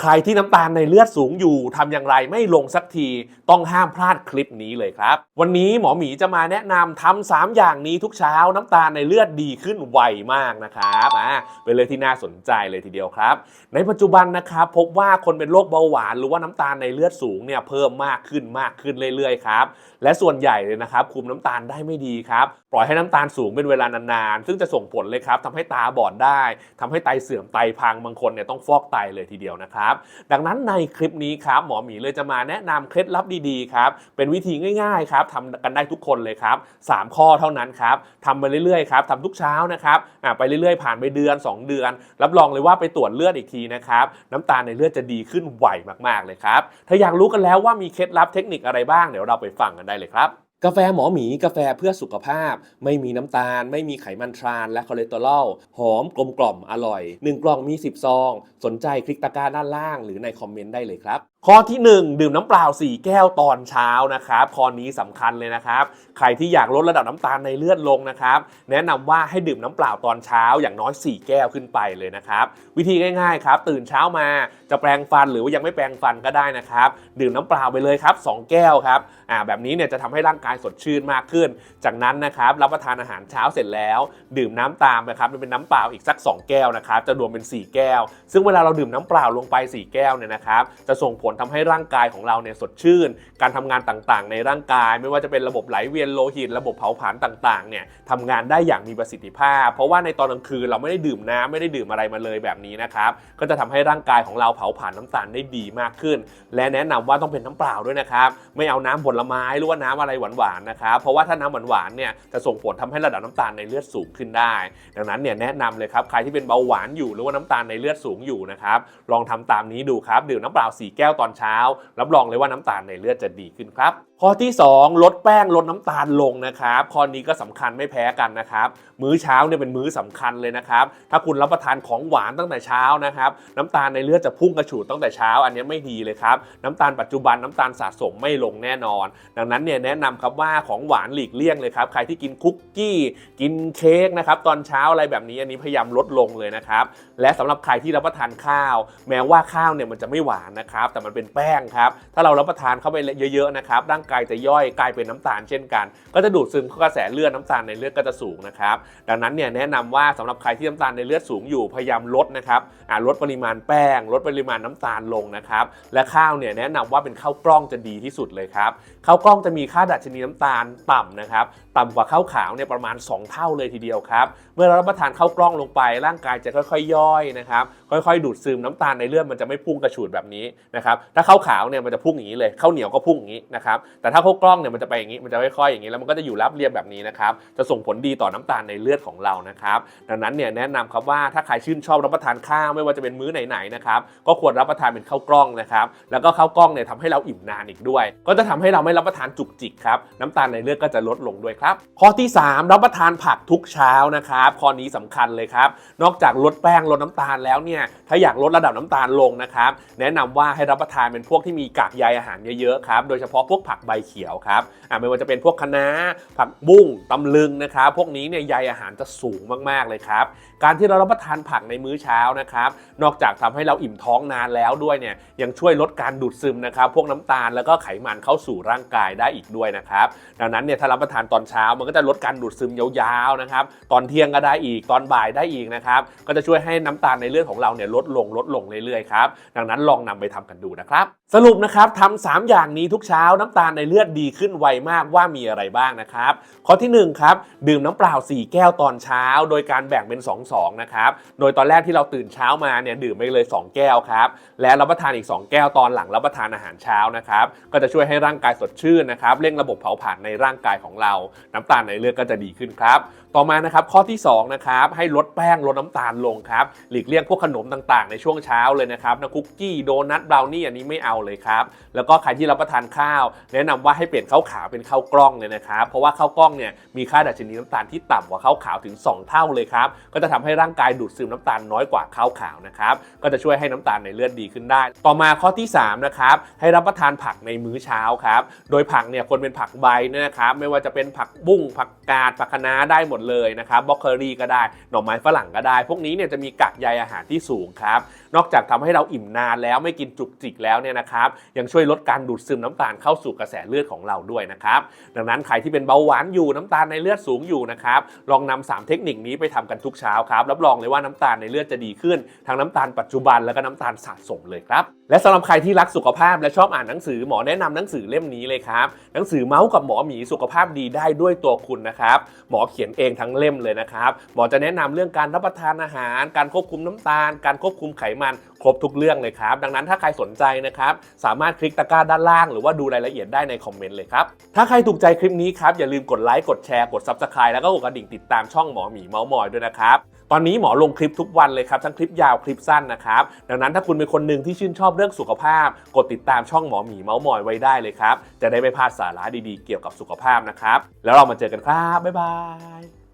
ใครที่น้ำตาลในเลือดสูงอยู่ทำอย่างไรไม่ลงสักทีต้องห้ามพลาดคลิปนี้เลยครับ วันนี้หมอหมีจะมาแนะนำทำสามอย่างนี้ทุกเช้าน้ำตาลในเลือดดีขึ้นไวมากนะครับอ่าเป็นเลยที่น่าสนใจเลยทีเดียวครับ ในปัจจุบันนะครับพบว่าคนเป็นโรคเบาหวาน หรือว่าน้ำตาลในเลือดสูงเนี่ยเพิ่มมากขึ้นมากขึ้นเรื่อยๆครับและส่วนใหญ่เลยนะครับคุมน้ำตาลได้ไม่ดีครับปล่อยให้น้ำตาลสูงเป็นเวลานานๆซึ่งจะส่งผลเลยครับทำให้ตาบอดได้ทำให้ไตเสื่อมไตพังบางคนเนี่ยต้องฟอกไตเลยทีเดียวนะครับดังนั้นในคลิปนี้ครับหมอหมีเลยจะมาแนะนำเคล็ดลับดีๆครับเป็นวิธีง่ายๆครับทำกันได้ทุกคนเลยครับสามข้อเท่านั้นครับทำไปเรื่อยๆครับทำทุกเช้านะครับไปเรื่อยๆ ผ่านไปเดือน 2 เดือน รับรองเลยว่าไปตรวจเลือดอีกทีนะครับน้ำตาลในเลือดจะดีขึ้นไวมากๆเลยครับถ้าอยากรู้กันแล้วว่ามีเคล็ดลับเทคนิคอะไรบ้างเดี๋ยวเราไปฟังกันได้เลยครับ กาแฟหมอหมีกาแฟเพื่อสุขภาพ ไม่มีน้ำตาล ไม่มีไขมันทราน และคอเลสเตอรอลหอมกลมกล่อมอร่อย 1 กล่องมี 10 ซอง สนใจคลิกตะกร้าด้านล่าง หรือในคอมเมนต์ได้เลยครับ ข้อที่ 1 ดื่มน้ำเปล่า 4 แก้วตอนเช้านะครับข้อนี้สำคัญเลยนะครับ ใครที่อยากลดระดับน้ำตาลในเลือดลงนะครับ แนะนำว่าให้ดื่มน้ำเปล่าตอนเช้าอย่างน้อย 4 แก้วขึ้นไปเลยนะครับ วิธีง่ายๆครับตื่นเช้ามาจะแปรงฟันหรือว่ายังไม่แปรงฟันก็ได้นะครับ ดื่มน้ำเปล่าไปเลยครับ 2 แก้วครับอ่าแบบนี้เนี่ยจะทำให้ร่างกายสดชื่นมากขึ้น จากนั้นนะครับรับประทานอาหารเช้าเสร็จแล้ว ดื่มน้ำตามนะครับเป็นน้ำเปล่าอีกสัก 2 แก้วนะครับจะรวมเป็น 4 แก้ว ซึ่งเวลาเราดื่มน้ำเปล่าลงไป 4 แก้วเนี่ยนะครับจะส่งผลทำให้ร่างกายของเราเนี่ยสดชื่น การทำงานต่างๆ ในร่างกาย ไม่ว่าจะเป็นระบบไหลเวียนโลหิต ระบบเผาผลาญต่างๆเนี่ยทำงานได้อย่างมีประสิทธิภาพ เพราะว่าในตอนกลางคืนเราไม่ได้ดื่มน้ำไม่ได้ดื่มอะไรมาเลยแบบนี้นะครับก็จะทำให้ร่างกายของเราเผาผลาญน้ำตาลได้ดีมากขึ้น และแนะนำว่าต้องเป็นน้ำเปล่าด้วยนะครับไม่เอาน้ำผลไม้หรือว่าน้ำอะไรหวานๆนะครับเพราะว่าถ้าน้ำหวานๆเนี่ยจะส่งผลทำให้ระดับน้ำตาลในเลือดสูงขึ้นได้ ดังนั้นเนี่ยแนะนำเลยครับใครที่เป็นเบาหวานอยู่หรือว่าน้ำตาลในเลือดสูงอยู่นะครับลองทำตามนี้ดูครับดื่มน้ำเปล่า4แก้วตอนเช้า รับรองเลยว่าน้ำตาลในเลือดจะดีขึ้นครับข้อที่ 2 ลดแป้งลดน้ำตาลลงนะครับข้อนี้ก็สำคัญไม่แพ้กันนะครับ มื้อเช้าเนี่ยเป็นมื้อสำคัญเลยนะครับ ถ้าคุณรับประทานของหวานตั้งแต่เช้านะครับ น้ำตาลในเลือดจะพุ่งกระฉูดตั้งแต่เช้า อันนี้ไม่ดีเลยครับ น้ำตาลปัจจุบันน้ำตาลสะสมไม่ลงแน่นอน ดังนั้นเนี่ยแนะนำครับว่าของหวานหลีกเลี่ยงเลยครับใครที่กินคุกกี้กินเค้กนะครับตอนเช้าอะไรแบบนี้อันนี้พยายามลดลงเลยนะครับและสำหรับใครที่รับประทานข้าว แม้ว่าข้าวเนี่ยมันจะไม่หวานนะครับแต่มันเป็นแป้งครับถ้าเรารับประทานเข้าไปเยอะๆนะครับร่างกายจะย่อยกลายเป็นน้ำตาลเช่นกัน ก็จะดูดซึมเข้ากระแสเลือดน้ำตาลในเลือดก็จะสูงนะครับ ดังนั้นเนี่ยแนะนำว่าสำหรับใครที่น้ำตาลในเลือดสูงอยู่พยายามลดนะครับลดปริมาณแป้ง ลดปริมาณน้ำตาลลงนะครับ และข้าวเนี่ยแนะนำว่าเป็นข้าวกล้องจะดีที่สุดเลยครับข้าวกล้องจะมีค่าดัชนีน้ำตาลต่ำนะครับต่ำกว่าข้าวขาวเนี่ยประมาณ 2 เท่าเลยทีเดียวครับเมื่อเรารับประทานข้าวกล้องลงไป ร่างกายจะค่อยๆย่อยนะครับค่อยๆ ดูดซึมน้ำตาลในเลือดมันจะไม่พุ่งกระฉูดแบบนี้นะครับถ้าข้าวขาวเนี่ยมันจะพุ่งอย่างนี้เลยข้าวเหนียวก็พุ่งอย่างนี้นะครับแต่ถ้าข้าวกล้องเนี่ยมันจะไปอย่างนี้มันจะค่อยๆอย่างนี้แล้วมันก็จะอยู่รับเรียบแบบนี้นะครับจะส่งผลดีต่อน้ำตาลในเลือดของเรานะครับดังนั้นเนี่ยแนะนำครับว่าถ้าใครชื่นชอบรับประทานข้าวไม่ว่าจะเป็นมื้อไหนๆนะครับก็ควรรับประทานเป็นข้าวกล้องนะครับแล้วก็ข้าวกล้องเนี่ยทำให้เราอิ่มนานอีกด้วย ก็จะทำให้เราไม่รับประทานจุกจิกครับน้ำตาลในเลือดก็จะลดลงด้วยครับข้อที่ 3 รับประทานผักทุกเช้านะครับข้อนี้สำคัญเลยครับนอกจากลดแป้งลดน้ำตาลแล้วเนี่ยถ้าอยากลดระดับน้ำตาลลงนะครับแนะนำว่าให้รับประทานเป็นพวกที่มีกากใยอาหารเยอะๆครับโดยเฉพาะพวกผักใบเขียวครับอ่าไม่ว่าจะเป็นพวกคะน้าผักบุ้งตำลึงนะครับพวกนี้เนี่ยใยอาหารจะสูงมากๆเลยครับ การที่เรารับประทานผักในมื้อเช้านะครับ นอกจากทำให้เราอิ่มท้องนานแล้วด้วยเนี่ยยังช่วยลดการดูดซึมนะครับ พวกน้ำตาลแล้วก็ไขมันเข้าสู่ร่างกายได้อีกด้วยนะครับดังนั้นเนี่ยถ้ารับประทานตอนเช้ามันก็จะลดการดูดซึมยาวๆนะครับ ตอนเที่ยงก็ได้อีกตอนบ่ายได้อีกนะครับ ก็จะช่วยให้น้ำตาลในเลือดของเราเนี่ยลดลงลดลงเรื่อยๆครับดังนั้นลองนำไปทำกันดูนะครับ สรุปนะครับทำสามอย่างนี้ทุกเช้าน้ำตาลในเลือดดีขึ้นไวมากว่ามีอะไรบ้างนะครับ ข้อที่หนึ่งครับดื่มน้ำเปล่า 4 แก้วตอนเช้า โดยการแบ่งเป็น 2-2 นะครับ โดยตอนแรกที่เราตื่นเช้ามาเนี่ยดื่มไปเลย 2 แก้วครับ และรับประทานอีก 2 แก้วตอนหลังรับประทานอาหารเช้านะครับ ก็จะช่วยให้ร่างกายสดชื่นนะครับ เร่งระบบเผาผลาญในร่างกายของเรา น้ำตาลในเลือดก็จะดีขึ้นครับ ต่อมานะครับข้อที่2นะครับให้ลดแป้งลดน้ำตาลลงครับหลีกเลี่ยงพวกขนมต่างๆ ในช่วงเช้าเลยนะครับนะคุกกี้โดนัทบราวนี่อันนี้ไม่เอาเลยครับแล้วก็ใครที่รับประทานข้าว แนะนำว่าให้เปลี่ยนข้าวขาวเป็นข้าวกล้องเลยนะครับเพราะว่าข้าวกล้องเนี่ยมีค่าดัชนีน้ำตาลที่ต่ำกว่าข้าวขาวถึง 2 เท่าเลยครับก็จะทำให้ร่างกายดูดซึมน้ำตาลน้อยกว่าข้าวขาวนะครับก็จะช่วยให้น้ำตาลในเลือดดีขึ้นได้ ต่อมาข้อที่3นะครับให้รับประทานผักในมื้อเช้าครับโดยผักเนี่ยควรเป็นผักใบนยนะครับไม่ว่าจะเป็นผักบุ้งผักกาดผักคะน้าได้หมดเลยนะครับบล็อกเคอรี่ก็ได้หน่อไม้ฝรั่งก็ได้ พวกนี้เนี่ยจะมีกากใยอาหารที่สูงครับนอกจากทำให้เราอิ่มนานแล้วไม่กินจุกจิกแล้วเนี่ยนะครับยังช่วยลดการดูดซึมน้ำตาลเข้าสู่กระแสเลือดของเราด้วยนะครับดังนั้นใครที่เป็นเบาหวานอยู่น้ำตาลในเลือดสูงอยู่นะครับลองนำสามเทคนิคนี้ไปทำกันทุกเช้าครับรับรองเลยว่าน้ำตาลในเลือดจะดีขึ้นทั้งน้ำตาลปัจจุบันแล้วก็น้ำตาลสะสมเลยครับและสำหรับใครที่รักสุขภาพและชอบอ่านหนังสือหมอแนะนำหนังสือเล่มนี้เลยครับหนังสือเมาส์กับหมอหมีสุขภาพดีได้ด้วยตัวคุณนะครับหมอเขียนเองทั้งเล่มเลยนะครับหมอจะแนะนำเรื่องการรับประทานอาหาร การควบคุมน้ำตาล การควบคุมไขมันครบทุกเรื่องเลยครับ ดังนั้นถ้าใครสนใจนะครับ สามารถคลิกตะกร้าด้านล่าง หรือว่าดูรายละเอียดได้ในคอมเมนต์เลยครับ ถ้าใครถูกใจคลิปนี้ครับ อย่าลืมกดไลค์กดแชร์กด Subscribe แล้วก็กดกระดิ่งติดตามช่องหมอหมีเมาส์มอยด้วยนะครับตอนนี้หมอลงคลิปทุกวันเลยครับ ทั้งคลิปยาวคลิปสั้นนะครับ ดังนั้นถ้าคุณเป็นคนหนึ่งที่ชื่นชอบเรื่องสุขภาพ กดติดตามช่องหมอหมีเมาส์มอยไว้ได้เลยครับจะได้ไม่พลาดสาระดีๆเกี่ยวกับสุขภาพนะครับแล้วเรามาเจอกันครับบ๊ายบาย